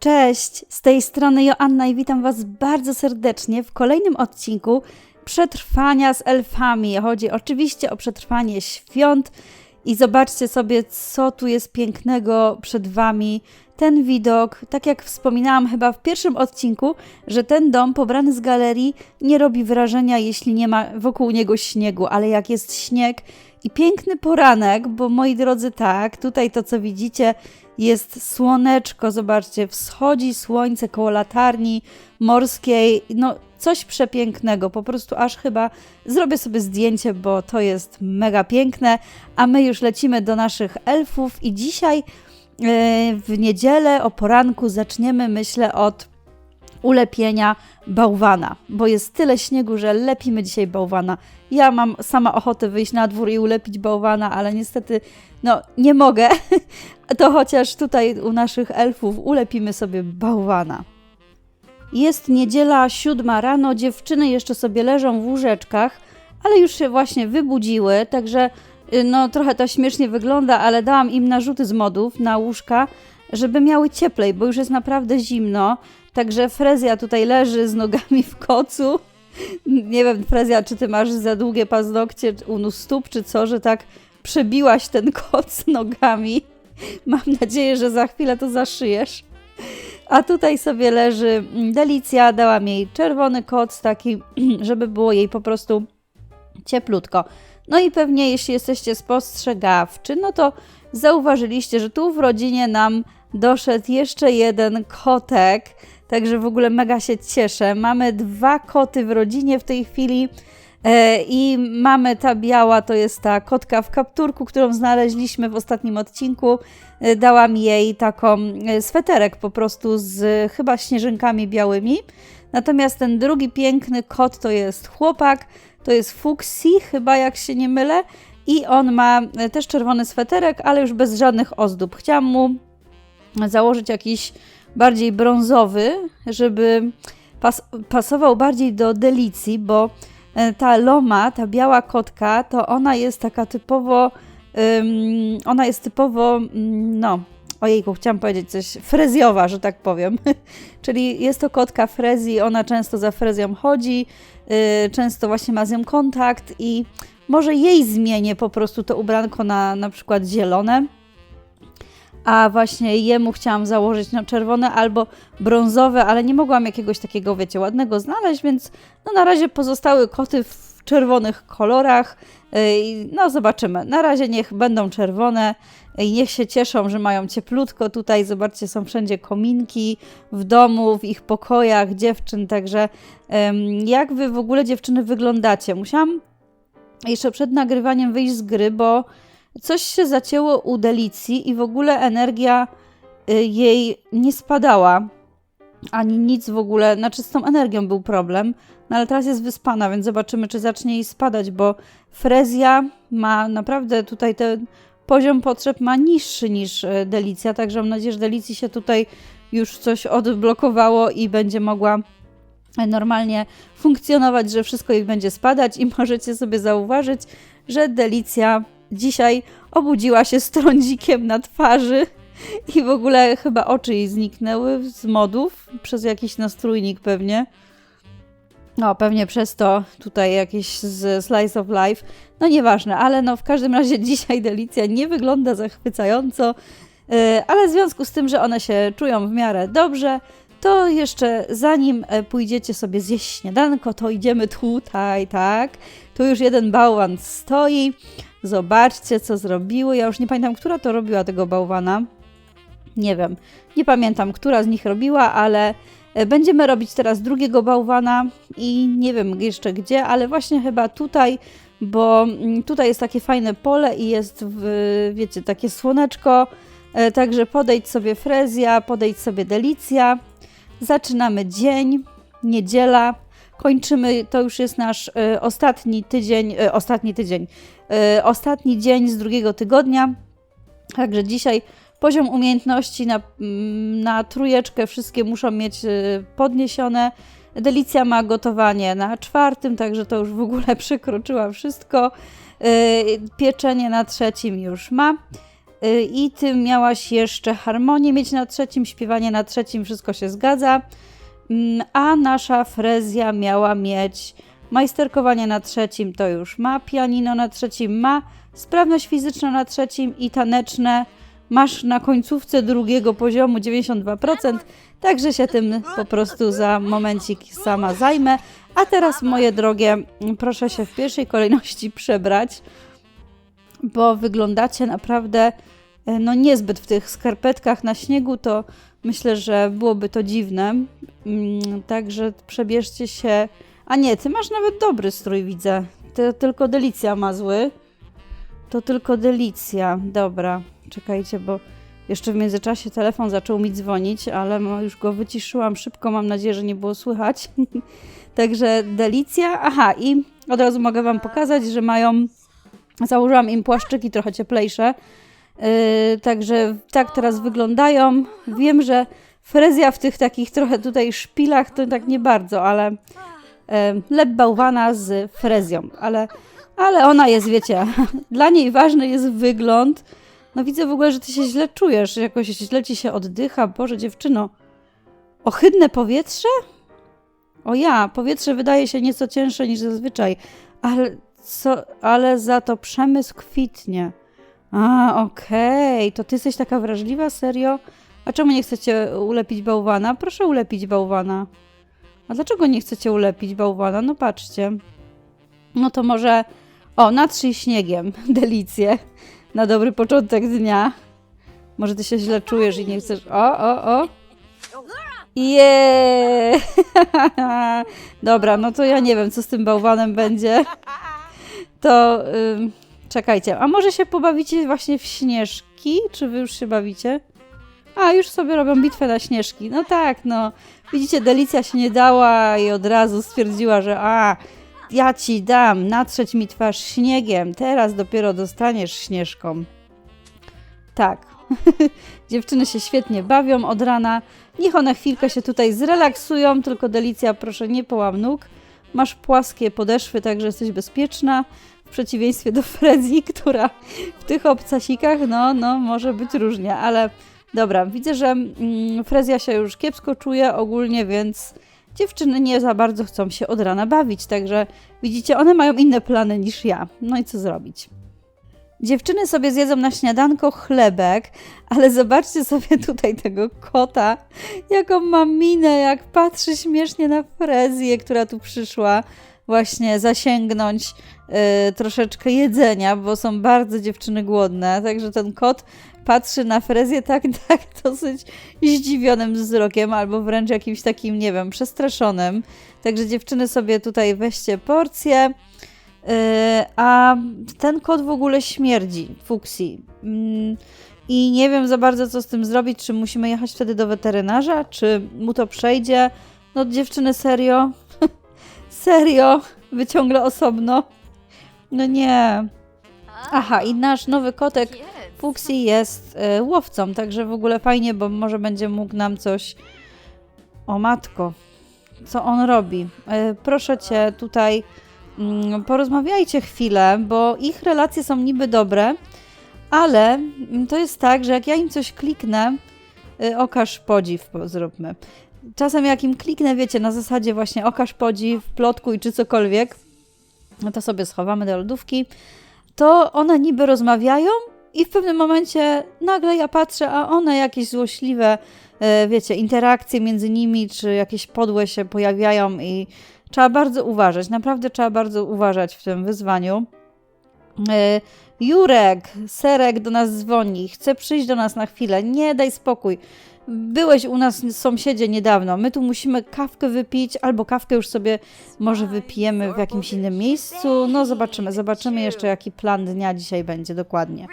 Cześć, z tej strony Joanna i witam Was bardzo serdecznie w kolejnym odcinku Przetrwania z elfami. Chodzi oczywiście o przetrwanie świąt i zobaczcie sobie, co tu jest pięknego przed Wami. Ten widok, tak jak wspominałam chyba w pierwszym odcinku, że ten dom pobrany z galerii nie robi wrażenia, jeśli nie ma wokół niego śniegu, ale jak jest śnieg i piękny poranek, bo moi drodzy, tak, tutaj to co widzicie jest słoneczko, zobaczcie, wschodzi słońce koło latarni morskiej, no coś przepięknego, po prostu aż chyba zrobię sobie zdjęcie, bo to jest mega piękne, a my już lecimy do naszych elfów i dzisiaj e, w niedzielę o poranku zaczniemy, myślę, od ulepienia bałwana, bo jest tyle śniegu, że lepimy dzisiaj bałwana. Ja mam sama ochotę wyjść na dwór i ulepić bałwana, ale niestety no nie mogę. To chociaż tutaj u naszych elfów ulepimy sobie bałwana. Jest niedziela siódma rano, dziewczyny jeszcze sobie leżą w łóżeczkach, ale już się właśnie wybudziły, także y, no trochę to śmiesznie wygląda, ale dałam im narzuty z modów na łóżka, żeby miały cieplej, bo już jest naprawdę zimno. Także Frezja tutaj leży z nogami w kocu. Nie wiem, Frezja, czy ty masz za długie paznokcie u stóp, czy co, że tak przebiłaś ten koc nogami. Mam nadzieję, że za chwilę to zaszyjesz. A tutaj sobie leży Delicja, dałam jej czerwony koc, taki, żeby było jej po prostu cieplutko. No i pewnie, jeśli jesteście spostrzegawczy, no to zauważyliście, że tu w rodzinie nam doszedł jeszcze jeden kotek. Także w ogóle mega się cieszę. Mamy dwa koty w rodzinie w tej chwili. E, I mamy ta biała, to jest ta kotka w kapturku, którą znaleźliśmy w ostatnim odcinku. E, dałam jej taką e, sweterek po prostu z chyba śnieżynkami białymi. Natomiast ten drugi piękny kot to jest chłopak, to jest Fuxi, chyba jak się nie mylę. I on ma też czerwony sweterek, ale już bez żadnych ozdób. Chciałam mu założyć jakiś bardziej brązowy, żeby pas pasował bardziej do delicji, bo ta loma, ta biała kotka, to ona jest taka typowo, um, ona jest typowo, mm, no, ojejku, chciałam powiedzieć coś, frezjowa, że tak powiem. Czyli jest to kotka frezji, ona często za frezją chodzi, yy, często właśnie ma z nią kontakt i może jej zmienię po prostu to ubranko na na przykład zielone a właśnie jemu chciałam założyć no, czerwone albo brązowe, ale nie mogłam jakiegoś takiego, wiecie, ładnego znaleźć, więc no, na razie pozostały koty w czerwonych kolorach. No, zobaczymy. Na razie niech będą czerwone i niech się cieszą, że mają cieplutko. Tutaj, zobaczcie, są wszędzie kominki w domu, w ich pokojach dziewczyn. Także, jak wy w ogóle dziewczyny wyglądacie? Musiałam jeszcze przed nagrywaniem wyjść z gry, bo coś się zacięło u Delicji i w ogóle energia y, jej nie spadała. Ani nic w ogóle, znaczy z tą energią był problem, no ale teraz jest wyspana, więc zobaczymy, czy zacznie jej spadać, bo Frezja ma naprawdę tutaj ten poziom potrzeb ma niższy niż y, Delicja, także mam nadzieję, że Delicji się tutaj już coś odblokowało i będzie mogła normalnie funkcjonować, że wszystko jej będzie spadać i możecie sobie zauważyć, że Delicja dzisiaj obudziła się z trądzikiem na twarzy i w ogóle chyba oczy jej zniknęły z modów przez jakiś nastrójnik pewnie. No, pewnie przez to tutaj jakieś z Slice of Life. No nieważne, ale no w każdym razie dzisiaj Delicja nie wygląda zachwycająco, e, ale w związku z tym, że one się czują w miarę dobrze, to jeszcze zanim e, pójdziecie sobie zjeść śniadanko, to idziemy tutaj, tak? Tu już jeden bałwan stoi. Zobaczcie, co zrobiły. Ja już nie pamiętam, która to robiła tego bałwana. Nie wiem, nie pamiętam, która z nich robiła, ale e, będziemy robić teraz drugiego bałwana i nie wiem jeszcze gdzie, ale właśnie chyba tutaj, bo mm, tutaj jest takie fajne pole i jest, wiecie, takie słoneczko. E, także podejdź sobie Frezja, podejdź sobie Delicja. Zaczynamy dzień, niedziela. Kończymy, to już jest nasz y, ostatni tydzień, y, ostatni tydzień, y, ostatni dzień z drugiego tygodnia. Także dzisiaj poziom umiejętności na, mm, na trójeczkę wszystkie muszą mieć podniesione. Delicja ma gotowanie na czwartym, także to już w ogóle przekroczyła wszystko. Pieczenie na trzecim już ma. I ty miałaś jeszcze harmonię mieć na trzecim, śpiewanie na trzecim, wszystko się zgadza. Mm, A nasza Frezja miała mieć majsterkowanie na trzecim, to już ma, pianino na trzecim ma, sprawność fizyczna na trzecim i taneczne masz na końcówce drugiego poziomu 92%, także się tym po prostu za momencik sama zajmę. A teraz, moje drogie, proszę się w pierwszej kolejności przebrać, bo wyglądacie naprawdę e, no niezbyt w tych skarpetkach na śniegu, to myślę, że byłoby to dziwne. Mm, Także przebierzcie się. A nie, ty masz nawet dobry strój, widzę. To tylko Delicja ma zły. To tylko Delicja. Dobra, czekajcie, bo jeszcze w międzyczasie telefon zaczął mi dzwonić, ale już go wyciszyłam szybko. Mam nadzieję, że nie było słychać. Także Delicja. Aha, i od razu mogę Wam pokazać, że mają. Założyłam im płaszczyki trochę cieplejsze. Yy, także tak teraz wyglądają. Wiem, że frezja w tych takich trochę tutaj szpilach to tak nie bardzo, ale yy, lep bałwana z frezją, ale, ale ona jest, wiecie, dla niej ważny jest wygląd. No widzę w ogóle, że ty się źle czujesz, jakoś źle ci się oddycha. Boże, dziewczyno, ohydne powietrze? O ja, powietrze wydaje się nieco cięższe niż zazwyczaj, ale, co, ale za to przemysł kwitnie. A, okej, to ty jesteś taka wrażliwa, serio? A czemu nie chcecie ulepić bałwana? Proszę ulepić bałwana. A dlaczego nie chcecie ulepić bałwana? No patrzcie. No to może. O, natrzyj śniegiem. Delicję. Na dobry początek dnia. Może ty się źle czujesz i nie chcesz. O, o, o. Jeee! Dobra, no to ja nie wiem, co z tym bałwanem będzie. To. Ym, czekajcie, a może się pobawicie właśnie w śnieżki? Czy wy już się bawicie? A, już sobie robią bitwę na śnieżki. No tak, no. Widzicie, Delicja się nie dała i od razu stwierdziła, że a, ja ci dam, natrzeć mi twarz śniegiem, teraz dopiero dostaniesz śnieżką. Tak. Dziewczyny się świetnie bawią od rana. Niech one chwilkę się tutaj zrelaksują, tylko Delicja, proszę, nie połam nóg. Masz płaskie podeszwy, także jesteś bezpieczna. W przeciwieństwie do Frezji, która w tych obcasikach, no, no, może być różnie, ale dobra, widzę, że mm, Frezja się już kiepsko czuje ogólnie, więc dziewczyny nie za bardzo chcą się od rana bawić, także widzicie, one mają inne plany niż ja. No i co zrobić? Dziewczyny sobie zjedzą na śniadanko chlebek, ale zobaczcie sobie tutaj tego kota, jaką ma minę, jak patrzy śmiesznie na Frezję, która tu przyszła właśnie zasięgnąć y, troszeczkę jedzenia, bo są bardzo dziewczyny głodne, także ten kot patrzy na Frezję tak, tak dosyć zdziwionym wzrokiem, albo wręcz jakimś takim, nie wiem, przestraszonym. Także dziewczyny sobie tutaj weźcie porcję. Yy, a ten kot w ogóle śmierdzi, fuksji. Mm, I nie wiem za bardzo, co z tym zrobić. Czy musimy jechać wtedy do weterynarza, czy mu to przejdzie. No, dziewczyny, serio? Serio? Wy ciągle osobno? No nie. Aha, i nasz nowy kotek Fuxi jest y, łowcą, także w ogóle fajnie, bo może będzie mógł nam coś. O matko, co on robi? Y, proszę cię tutaj mm, porozmawiajcie chwilę, bo ich relacje są niby dobre, ale to jest tak, że jak ja im coś kliknę, y, okaż podziw, po- zróbmy. Czasem jak im kliknę, wiecie, na zasadzie właśnie okaż podziw, plotkuj czy cokolwiek, no to sobie schowamy do lodówki, to one niby rozmawiają i w pewnym momencie nagle ja patrzę, a one jakieś złośliwe, e, wiecie, interakcje między nimi, czy jakieś podłe się pojawiają i trzeba bardzo uważać, naprawdę trzeba bardzo uważać w tym wyzwaniu. E, Jurek, Serek do nas dzwoni, chce przyjść do nas na chwilę, nie daj spokój. Byłeś u nas sąsiedzie niedawno, my tu musimy kawkę wypić, albo kawkę już sobie może wypijemy w jakimś innym miejscu. No zobaczymy, zobaczymy jeszcze jaki plan dnia dzisiaj będzie dokładnie.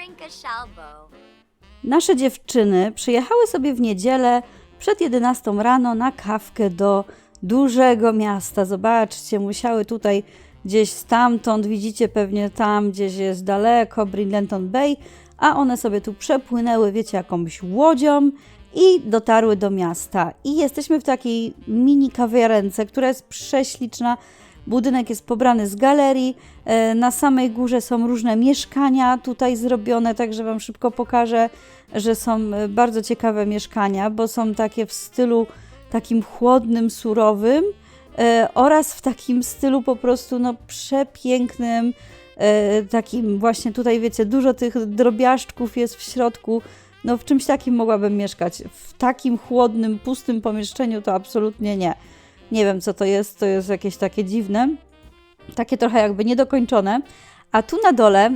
Nasze dziewczyny przyjechały sobie w niedzielę przed 11 rano na kawkę do dużego miasta. Zobaczcie, musiały tutaj gdzieś stamtąd, widzicie pewnie tam gdzieś jest daleko, Bridlenton Bay, a one sobie tu przepłynęły, wiecie, jakąś łodzią i dotarły do miasta. I jesteśmy w takiej mini kawiarence, która jest prześliczna, Budynek jest pobrany z galerii. E, Na samej górze są różne mieszkania tutaj zrobione, także Wam szybko pokażę, że są e, bardzo ciekawe mieszkania, bo są takie w stylu takim chłodnym, surowym e, oraz w takim stylu po prostu no przepięknym, takim właśnie tutaj wiecie, dużo tych drobiażdżków jest w środku. No w czymś takim mogłabym mieszkać. W takim chłodnym, pustym pomieszczeniu to absolutnie nie. Nie wiem co to jest, to jest jakieś takie dziwne. Takie trochę jakby niedokończone. A tu na dole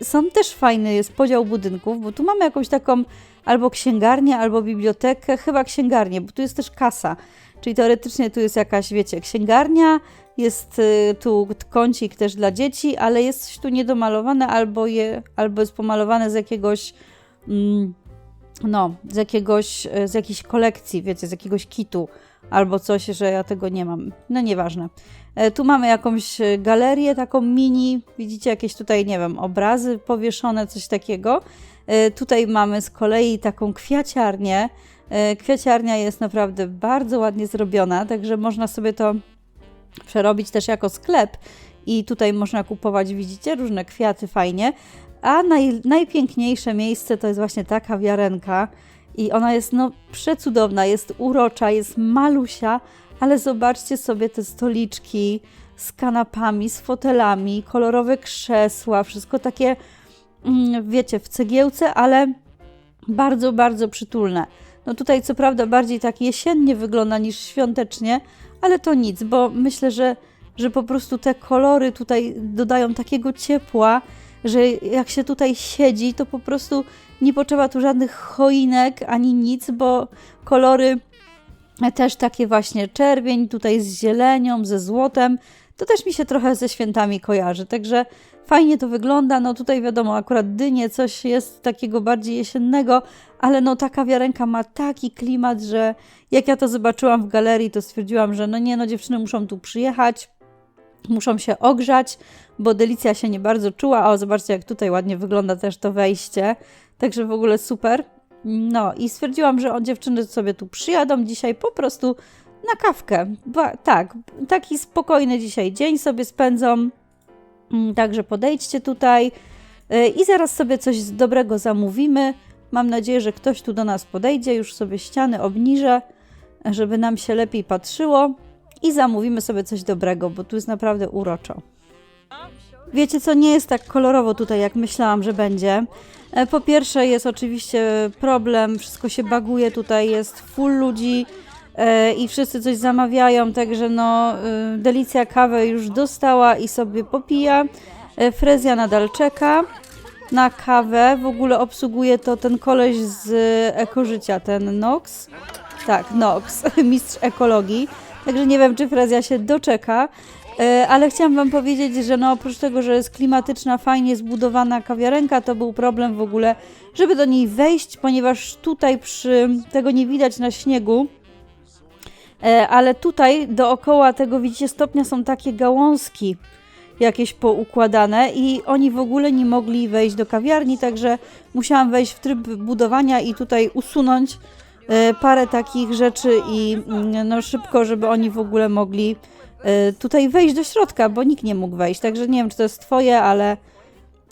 y, są też fajny jest podział budynków, bo tu mamy jakąś taką albo księgarnię, albo bibliotekę, chyba księgarnię, bo tu jest też kasa. Czyli teoretycznie tu jest jakaś, wiecie, księgarnia, jest y, tu kącik też dla dzieci, ale jest tu niedomalowane, albo, je, albo jest pomalowane z jakiegoś, no, z jakiegoś, e, z jakiejś kolekcji, wiecie, z jakiegoś kitu, albo coś, że ja tego nie mam. No nieważne. E, Tu mamy jakąś e, galerię taką mini, widzicie jakieś tutaj, nie wiem, obrazy powieszone, coś takiego. Tutaj mamy z kolei taką kwiaciarnię. Kwiaciarnia jest naprawdę bardzo ładnie zrobiona, także można sobie to przerobić też jako sklep i tutaj można kupować, widzicie, różne kwiaty fajnie. A naj, najpiękniejsze miejsce to jest właśnie ta kawiarenka i ona jest no przecudowna, jest urocza, jest malusia, ale zobaczcie sobie te stoliczki z kanapami, z fotelami, kolorowe krzesła, wszystko takie, mm, wiecie, w cegiełce, ale bardzo, bardzo przytulne. No tutaj co prawda bardziej tak jesiennie wygląda niż świątecznie, ale to nic, bo myślę, że, że po prostu te kolory tutaj dodają takiego ciepła, że jak się tutaj siedzi, to po prostu nie potrzeba tu żadnych choinek ani nic, bo kolory też takie właśnie czerwień, tutaj z zielenią, ze złotem, to też mi się trochę ze świętami kojarzy, także fajnie to wygląda, no tutaj wiadomo, akurat dynie, coś jest takiego bardziej jesiennego, ale no ta kawiarenka ma taki klimat, że jak ja to zobaczyłam w galerii, to stwierdziłam, że no nie, no dziewczyny muszą tu przyjechać, muszą się ogrzać, bo Delicja się nie bardzo czuła. O, zobaczcie, jak tutaj ładnie wygląda też to wejście. Także w ogóle super. No i stwierdziłam, że o, dziewczyny sobie tu przyjadą dzisiaj po prostu na kawkę. Ba, tak, taki spokojny dzisiaj dzień sobie spędzą. Mm, Także podejdźcie tutaj y, i zaraz sobie coś dobrego zamówimy. Mam nadzieję, że ktoś tu do nas podejdzie. Już sobie ściany obniżę, żeby nam się lepiej patrzyło. I zamówimy sobie coś dobrego, bo tu jest naprawdę uroczo. Wiecie co, nie jest tak kolorowo tutaj, jak myślałam, że będzie. E, Po pierwsze jest oczywiście problem, wszystko się baguje, tutaj jest full ludzi e, i wszyscy coś zamawiają, także no y, Delicja kawę już dostała i sobie popija. E, Frezja nadal czeka na kawę, w ogóle obsługuje to ten koleś z Ekożycia, ten Nox. Tak, Nox, mistrz ekologii. Także nie wiem, czy Frezja się doczeka. E, Ale chciałam Wam powiedzieć, że no oprócz tego, że jest klimatyczna, fajnie zbudowana kawiarenka, to był problem w ogóle, żeby do niej wejść, ponieważ tutaj przy tego nie widać na śniegu. E, Ale tutaj dookoła tego, widzicie, stopnia są takie gałązki jakieś poukładane i oni w ogóle nie mogli wejść do kawiarni, także musiałam wejść w tryb budowania i tutaj usunąć parę takich rzeczy i mm, no szybko, żeby oni w ogóle mogli e, tutaj wejść do środka, bo nikt nie mógł wejść. Także nie wiem, czy to jest twoje, ale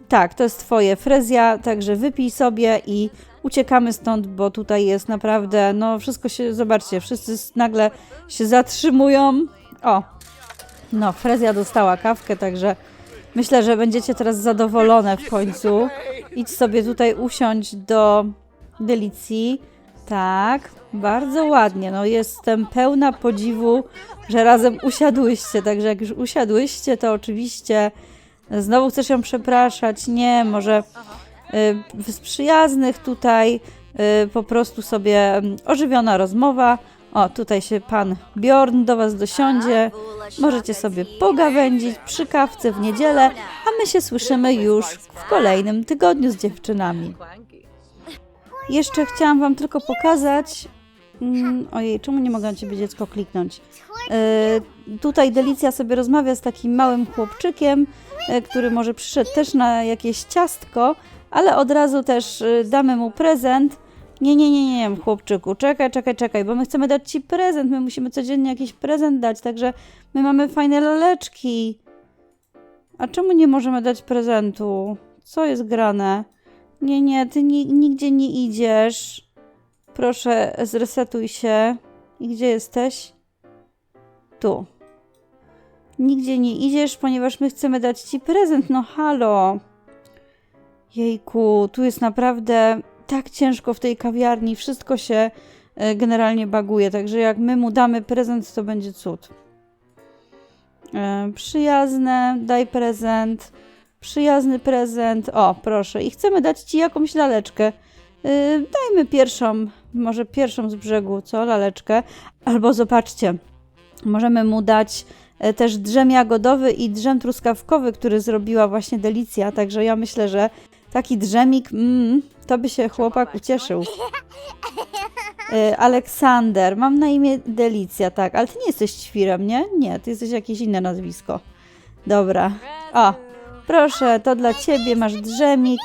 tak, to jest twoje frezja, także wypij sobie i uciekamy stąd, bo tutaj jest naprawdę, no wszystko się, zobaczcie, wszyscy nagle się zatrzymują. O, no, Frezja dostała kawkę, także myślę, że będziecie teraz zadowolone w końcu. Idź sobie tutaj usiąść do delicji. Tak, bardzo ładnie. No, jestem pełna podziwu, że razem usiadłyście. Także jak już usiadłyście, to oczywiście znowu chcesz ją przepraszać. Nie, może y, z przyjaznych tutaj y, po prostu sobie mm, ożywiona rozmowa. O, tutaj się pan Bjorn do was dosiądzie. Możecie sobie pogawędzić przy kawce w niedzielę, a my się słyszymy już w kolejnym tygodniu z dziewczynami. Jeszcze chciałam wam tylko pokazać. Mm, ojej, czemu nie mogę na ciebie dziecko kliknąć? E, tutaj Delicja sobie rozmawia z takim małym chłopczykiem, e, który może przyszedł też na jakieś ciastko, ale od razu też e, damy mu prezent, Nie, nie, nie, nie, chłopczyku, czekaj, czekaj, czekaj, bo my chcemy dać ci prezent, my musimy codziennie jakiś prezent dać, także my mamy fajne laleczki. A czemu nie możemy dać prezentu? Co jest grane? Nie, nie, ty ni nigdzie nie idziesz. Proszę, zresetuj się. I gdzie jesteś? Tu. Nigdzie nie idziesz, ponieważ my chcemy dać ci prezent. No halo. Jejku, tu jest naprawdę tak ciężko w tej kawiarni. Wszystko się e, generalnie baguje, także jak my mu damy prezent, to będzie cud. E, przyjazne, daj prezent. Przyjazny prezent. O, proszę. I chcemy dać ci jakąś laleczkę. E, dajmy pierwszą, może pierwszą z brzegu, co? Laleczkę. Albo zobaczcie, możemy mu dać e, też drzem jagodowy i drzem truskawkowy, który zrobiła właśnie Delicja. Także ja myślę, że taki drzemik, mm, to by się chłopak ucieszył. E, Aleksander, mam na imię Delicja, tak, ale ty nie jesteś świrem, nie? Nie, ty jesteś jakieś inne nazwisko. Dobra. O, proszę, to dla ciebie, masz drzemik.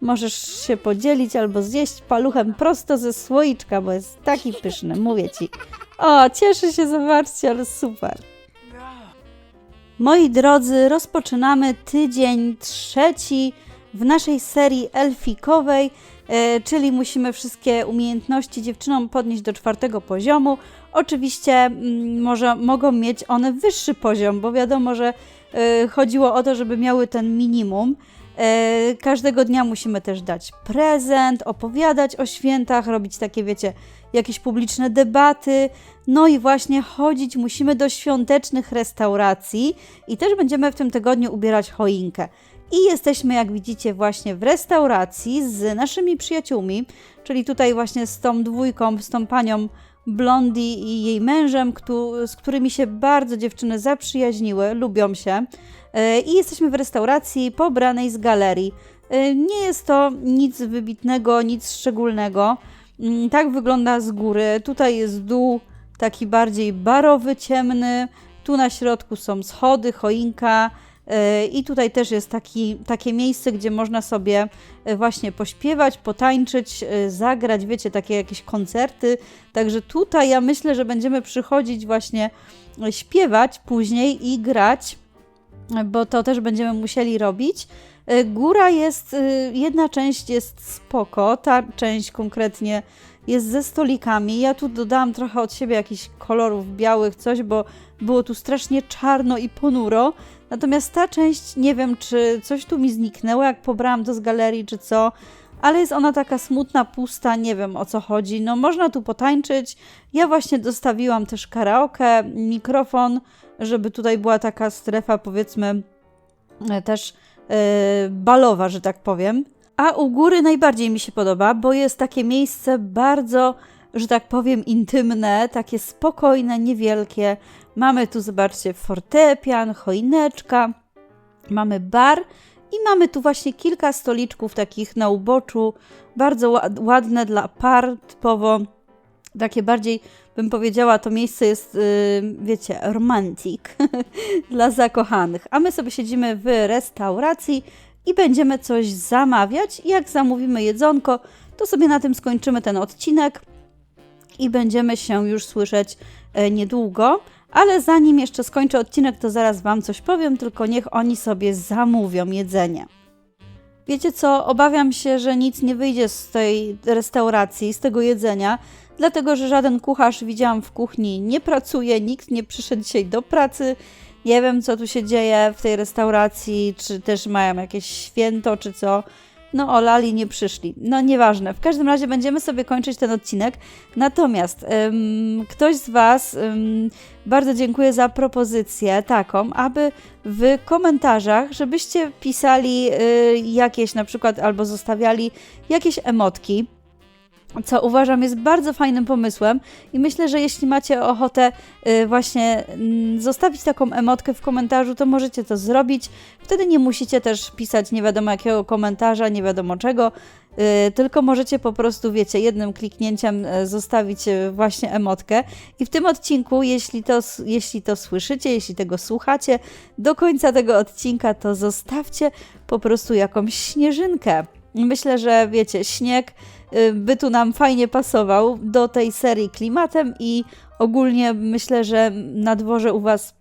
Możesz się podzielić albo zjeść paluchem prosto ze słoiczka, bo jest taki pyszny, mówię ci. O, cieszę się, zobaczcie, ale super. Moi drodzy, rozpoczynamy tydzień trzeci w naszej serii elfikowej, e, czyli musimy wszystkie umiejętności dziewczynom podnieść do czwartego poziomu. Oczywiście mm, może mogą mieć one wyższy poziom, bo wiadomo, że chodziło o to, żeby miały ten minimum. E, Każdego dnia musimy też dać prezent, opowiadać o świętach, robić takie, wiecie, jakieś publiczne debaty. No i właśnie chodzić musimy do świątecznych restauracji i też będziemy w tym tygodniu ubierać choinkę. I jesteśmy, jak widzicie, właśnie w restauracji z naszymi przyjaciółmi, czyli tutaj właśnie z tą dwójką, z tą panią Blondi i jej mężem, któ- z którymi się bardzo dziewczyny zaprzyjaźniły, lubią się. E, I jesteśmy w restauracji pobranej z galerii. E, Nie jest to nic wybitnego, nic szczególnego. Mm, Tak wygląda z góry. Tutaj jest dół taki bardziej barowy, ciemny. Tu na środku są schody, choinka. E, I tutaj też jest taki, takie miejsce, gdzie można sobie e, właśnie pośpiewać, potańczyć, e, zagrać, wiecie, takie jakieś koncerty. Także tutaj ja myślę, że będziemy przychodzić właśnie śpiewać później i grać bo to też będziemy musieli robić. Góra jest, jedna część jest spoko, ta część konkretnie jest ze stolikami. Ja tu dodałam trochę od siebie jakichś kolorów białych, coś, bo było tu strasznie czarno i ponuro. Natomiast ta część, nie wiem, czy coś tu mi zniknęło, jak pobrałam to z galerii, czy co, ale jest ona taka smutna, pusta, nie wiem o co chodzi. No, można tu potańczyć. Ja właśnie dostawiłam też karaoke, mikrofon, żeby tutaj była taka strefa, powiedzmy, e, też e, balowa, że tak powiem. A u góry najbardziej mi się podoba, bo jest takie miejsce bardzo, że tak powiem, intymne, takie spokojne, niewielkie. Mamy tu, zobaczcie, fortepian, choineczka, mamy bar i mamy tu właśnie kilka stoliczków takich na uboczu, bardzo ład- ładne dla par, typowo takie bardziej, bym powiedziała, to miejsce jest, yy, wiecie, romantik dla zakochanych. A my sobie siedzimy w restauracji i będziemy coś zamawiać. Jak zamówimy jedzonko, to sobie na tym skończymy ten odcinek i będziemy się już słyszeć e, niedługo. Ale zanim jeszcze skończę odcinek, to zaraz Wam coś powiem, tylko niech oni sobie zamówią jedzenie. Wiecie co, obawiam się, że nic nie wyjdzie z tej restauracji, z tego jedzenia, dlatego że żaden kucharz widziałam w kuchni nie pracuje, nikt nie przyszedł dzisiaj do pracy. Nie wiem, co tu się dzieje w tej restauracji, czy też mają jakieś święto, czy co. No, o Lali nie przyszli. No, nieważne. W każdym razie będziemy sobie kończyć ten odcinek. Natomiast ym, ktoś z Was ym, bardzo dziękuję za propozycję taką, aby w komentarzach, żebyście pisali y, jakieś na przykład albo zostawiali jakieś emotki co uważam jest bardzo fajnym pomysłem i myślę, że jeśli macie ochotę y, właśnie mm, zostawić taką emotkę w komentarzu, to możecie to zrobić. Wtedy nie musicie też pisać nie wiadomo jakiego komentarza, nie wiadomo czego, y, tylko możecie po prostu, wiecie, jednym kliknięciem y, zostawić właśnie emotkę. I w tym odcinku, jeśli to, jeśli to słyszycie, jeśli tego słuchacie, do końca tego odcinka, to zostawcie po prostu jakąś śnieżynkę Myślę, że wiecie, śnieg by tu nam fajnie pasował do tej serii klimatem i ogólnie myślę, że na dworze u Was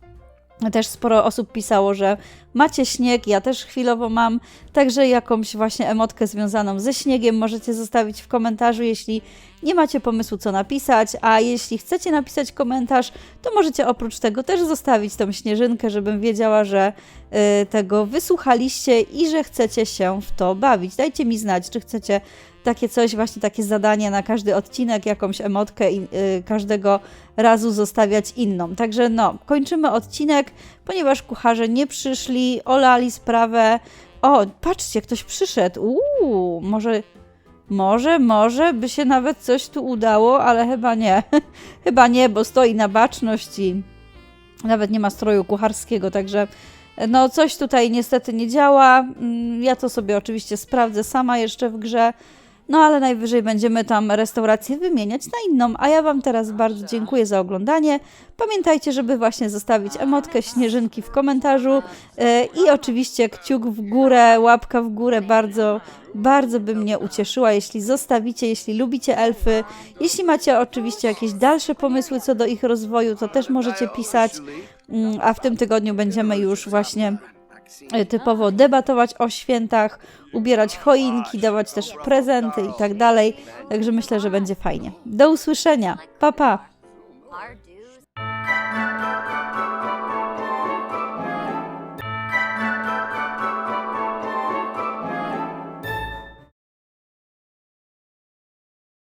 też sporo osób pisało, że macie śnieg, ja też chwilowo mam, także jakąś właśnie emotkę związaną ze śniegiem możecie zostawić w komentarzu, jeśli nie macie pomysłu co napisać, a jeśli chcecie napisać komentarz, to możecie oprócz tego też zostawić tą śnieżynkę, żebym wiedziała, że y, tego wysłuchaliście i że chcecie się w to bawić. Dajcie mi znać, czy chcecie takie coś, właśnie takie zadanie na każdy odcinek, jakąś emotkę i y, każdego razu zostawiać inną. Także no, kończymy odcinek, ponieważ kucharze nie przyszli, olali sprawę. O, patrzcie, ktoś przyszedł. Uuu, może, może, może by się nawet coś tu udało, ale chyba nie. chyba nie, bo stoi na baczność i nawet nie ma stroju kucharskiego, także no coś tutaj niestety nie działa. Mm, Ja to sobie oczywiście sprawdzę sama jeszcze w grze. No ale najwyżej będziemy tam restaurację wymieniać na inną. A ja Wam teraz bardzo dziękuję za oglądanie. Pamiętajcie, żeby właśnie zostawić emotkę śnieżynki w komentarzu e, i oczywiście kciuk w górę, łapka w górę. Bardzo, bardzo by mnie ucieszyła, jeśli zostawicie, jeśli lubicie elfy. Jeśli macie oczywiście jakieś dalsze pomysły co do ich rozwoju, to też możecie pisać. Mm, A w tym tygodniu będziemy już właśnie E, typowo debatować o świętach, ubierać choinki, dawać też prezenty i tak dalej. Także myślę, że będzie fajnie. Do usłyszenia. Pa pa.